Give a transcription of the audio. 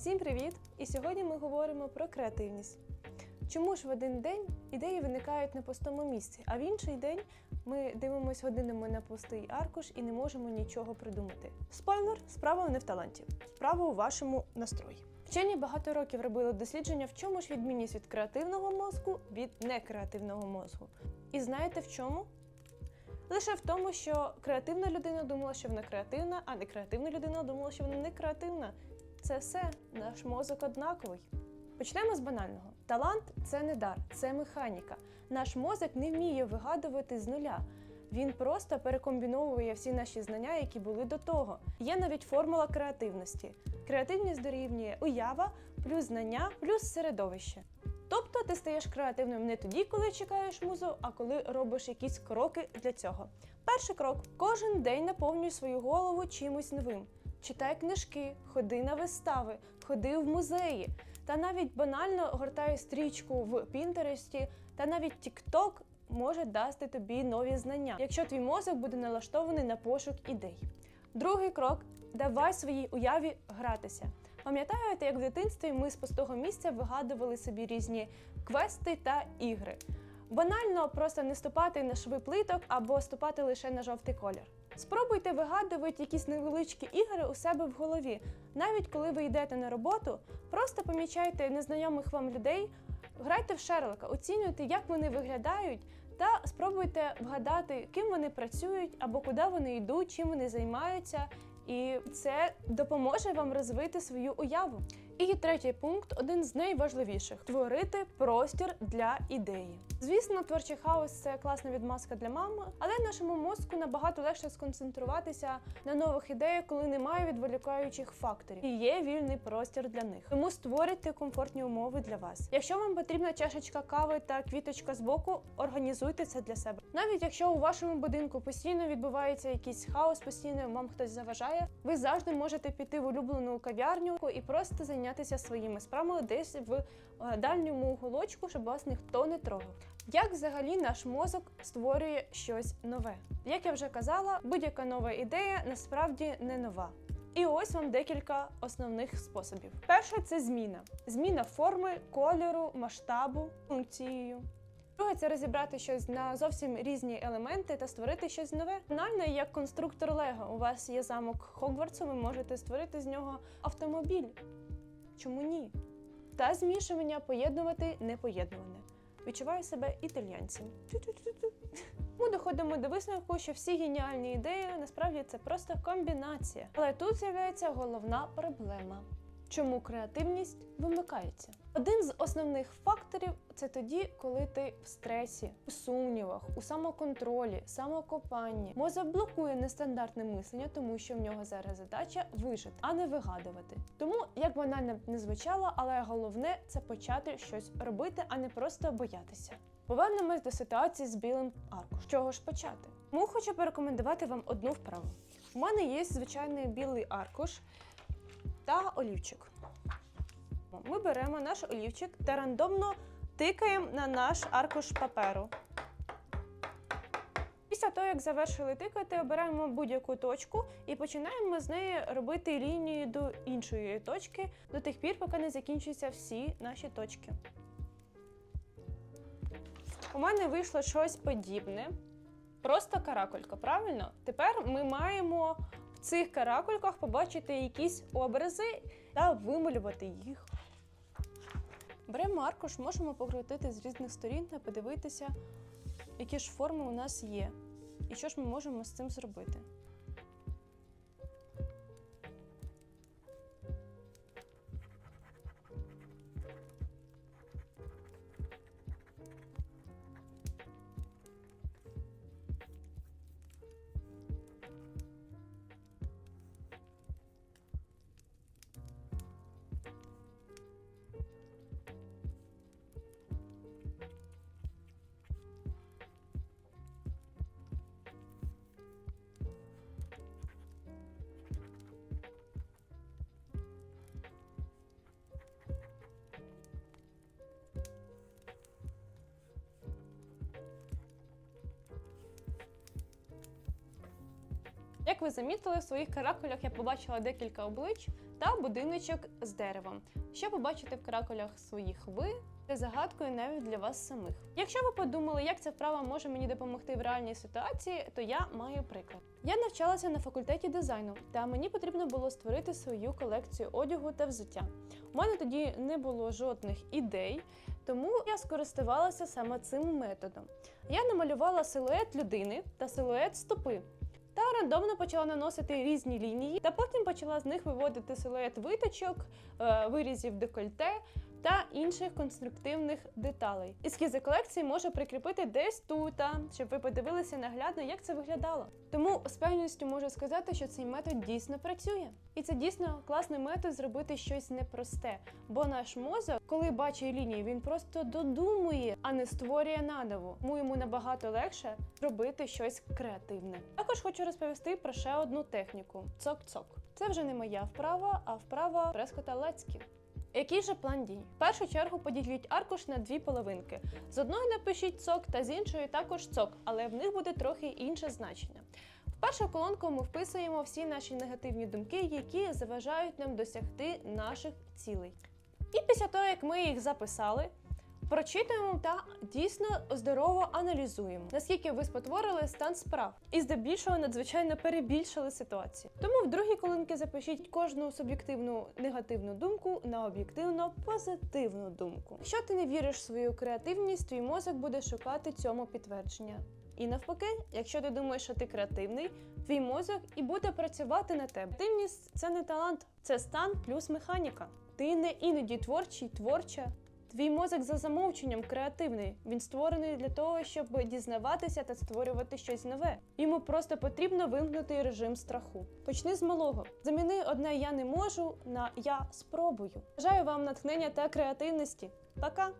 Всім привіт! І сьогодні ми говоримо про креативність. Чому ж в один день ідеї виникають на пустому місці, а в інший день ми дивимося годинами на пустий аркуш і не можемо нічого придумати. Спойлер, справа не в таланті, справа у вашому настрої. Вчені багато років робили дослідження, в чому ж відмінність від креативного мозку від некреативного мозку. І знаєте в чому? Лише в тому, що креативна людина думала, що вона креативна, а некреативна людина думала, що вона не креативна. Це все, наш мозок однаковий. Почнемо з банального. Талант це не дар, це механіка. Наш мозок не вміє вигадувати з нуля. Він просто перекомбіновує всі наші знання, які були до того. Є навіть формула креативності. Креативність дорівнює уява плюс знання плюс середовище. Тобто ти стаєш креативним не тоді, коли чекаєш музу, а коли робиш якісь кроки для цього. Перший крок: кожен день наповнюй свою голову чимось новим. Читай книжки, ходи на вистави, ходи в музеї. Та навіть банально гортай стрічку в Пінтересті, та навіть TikTok може дасти тобі нові знання, якщо твій мозок буде налаштований на пошук ідей. Другий крок давай своїй уяві гратися. Пам'ятаєте, як в дитинстві ми з пустого місця вигадували собі різні квести та ігри. Банально просто не ступати на шви плиток або ступати лише на жовтий колір. Спробуйте вигадувати якісь невеличкі ігри у себе в голові. Навіть коли ви йдете на роботу, просто помічайте незнайомих вам людей, грайте в Шерлока, оцінюйте, як вони виглядають, та спробуйте вгадати, ким вони працюють або куди вони йдуть, чим вони займаються. І це допоможе вам розвити свою уяву. І третій пункт один з найважливіших створити простір для ідеї. Звісно, творчий хаос це класна відмазка для мами, але нашому мозку набагато легше сконцентруватися на нових ідеях, коли немає відволікаючих факторів і є вільний простір для них. Тому створюйте комфортні умови для вас. Якщо вам потрібна чашечка кави та квіточка з боку, організуйте це для себе. Навіть якщо у вашому будинку постійно відбувається якийсь хаос, постійно вам хтось заважає, ви завжди можете піти в улюблену кав'ярню і просто зайнятися своїми справами десь в е, дальньому уголочку, щоб вас ніхто не трогав. Як взагалі наш мозок створює щось нове? Як я вже казала, будь-яка нова ідея насправді не нова. І ось вам декілька основних способів. Перше це зміна. Зміна форми, кольору, масштабу, функцією. Друге це розібрати щось на зовсім різні елементи та створити щось нове. Банально, як конструктор Лего. У вас є замок Хогвартсу, ви можете створити з нього автомобіль. Чому ні? Та змішування поєднувати непоєднуване. Відчуваю себе італьянцем. Ми доходимо до висновку, що всі геніальні ідеї насправді це просто комбінація. Але тут з'являється головна проблема. Чому креативність вимикається? Один з основних факторів це тоді, коли ти в стресі, у сумнівах, у самоконтролі, самокопанні. Мозок блокує нестандартне мислення, тому що в нього зараз задача вижити, а не вигадувати. Тому, як банально не звучало, але головне це почати щось робити, а не просто боятися. Повернемось до ситуації з білим аркушем. З чого ж почати? Тому хочу порекомендувати вам одну вправу. У мене є звичайний білий аркуш та олівчик. Ми беремо наш олівчик та рандомно тикаємо на наш аркуш паперу. Після того, як завершили тикати, обираємо будь-яку точку і починаємо з неї робити лінію до іншої точки до тих пір, поки не закінчуються всі наші точки. У мене вийшло щось подібне. Просто каракулька, правильно? Тепер ми маємо в цих каракульках побачити якісь образи та вималювати їх. Беремо аркуш, можемо покрутити з різних сторін та подивитися, які ж форми у нас є, і що ж ми можемо з цим зробити. Як ви замітили, в своїх каракулях я побачила декілька облич та будиночок з деревом. Що побачите в каракулях своїх ви? Це загадкою навіть для вас самих. Якщо ви подумали, як ця вправа може мені допомогти в реальній ситуації, то я маю приклад. Я навчалася на факультеті дизайну, та мені потрібно було створити свою колекцію одягу та взуття. У мене тоді не було жодних ідей, тому я скористувалася саме цим методом. Я намалювала силует людини та силует стопи. Та рандомно почала наносити різні лінії, та потім почала з них виводити силует виточок, е, вирізів декольте та інших конструктивних деталей. Ескізи колекції можу прикріпити десь тут, щоб ви подивилися наглядно, як це виглядало. Тому з певністю можу сказати, що цей метод дійсно працює. І це дійсно класний метод зробити щось непросте. Бо наш мозок, коли бачить лінії, він просто додумує, а не створює наново. Тому йому набагато легше робити щось креативне. Також хочу розповісти про ще одну техніку цок-цок. Це вже не моя вправа, а вправа Прескота Лецькі. Який же план дій? В першу чергу поділіть аркуш на дві половинки. З одної напишіть цок, та з іншої також цок, але в них буде трохи інше значення. В першу колонку ми вписуємо всі наші негативні думки, які заважають нам досягти наших цілей. І після того, як ми їх записали, прочитуємо та дійсно здорово аналізуємо, наскільки ви спотворили стан справ і здебільшого надзвичайно перебільшили ситуацію. Тому в другій колонці запишіть кожну суб'єктивну негативну думку на об'єктивно позитивну думку. Якщо ти не віриш в свою креативність, твій мозок буде шукати цьому підтвердження. І навпаки, якщо ти думаєш, що ти креативний, твій мозок і буде працювати на тебе. Креативність – це не талант, це стан плюс механіка. Ти не іноді творчий, творча. Твій мозок за замовченням креативний. Він створений для того, щоб дізнаватися та створювати щось нове. Йому просто потрібно вимкнути режим страху. Почни з малого. Заміни одне я не можу на я спробую. Бажаю вам натхнення та креативності. Пока!